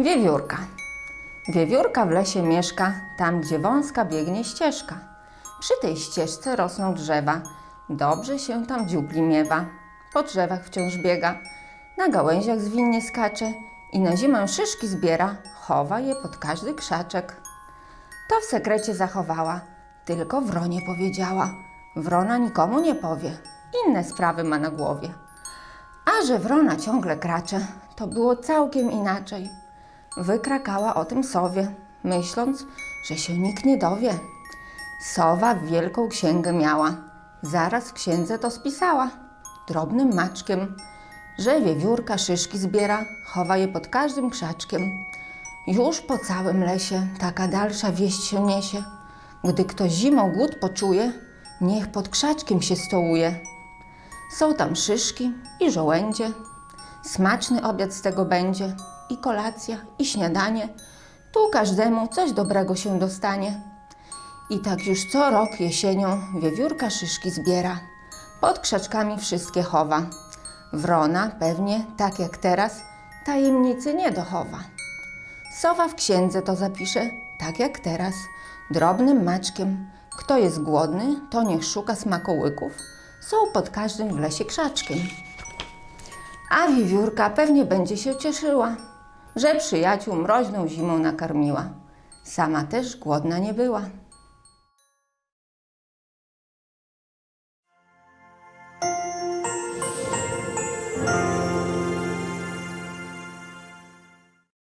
Wiewiórka. Wiewiórka w lesie mieszka, tam gdzie wąska biegnie ścieżka. Przy tej ścieżce rosną drzewa, dobrze się tam dziupli miewa. Po drzewach wciąż biega, na gałęziach zwinnie skacze i na zimę szyszki zbiera, chowa je pod każdy krzaczek. To w sekrecie zachowała, tylko wronie powiedziała. Wrona nikomu nie powie, inne sprawy ma na głowie. A że wrona ciągle kracze, to było całkiem inaczej. Wykrakała o tym sowie, myśląc, że się nikt nie dowie. Sowa wielką księgę miała, zaraz w księdze to spisała, drobnym maczkiem, że wiewiórka szyszki zbiera, chowa je pod każdym krzaczkiem. Już po całym lesie taka dalsza wieść się niesie. Gdy ktoś zimą głód poczuje, niech pod krzaczkiem się stołuje. Są tam szyszki i żołędzie. Smaczny obiad z tego będzie, i kolacja, i śniadanie. Tu każdemu coś dobrego się dostanie. I tak już co rok jesienią wiewiórka szyszki zbiera. Pod krzaczkami wszystkie chowa. Wrona pewnie, tak jak teraz, tajemnicy nie dochowa. Sowa w księdze to zapisze, tak jak teraz, drobnym maczkiem. Kto jest głodny, to niech szuka smakołyków. Są pod każdym w lesie krzaczkiem. A wiewiórka pewnie będzie się cieszyła, że przyjaciół mroźną zimą nakarmiła. Sama też głodna nie była.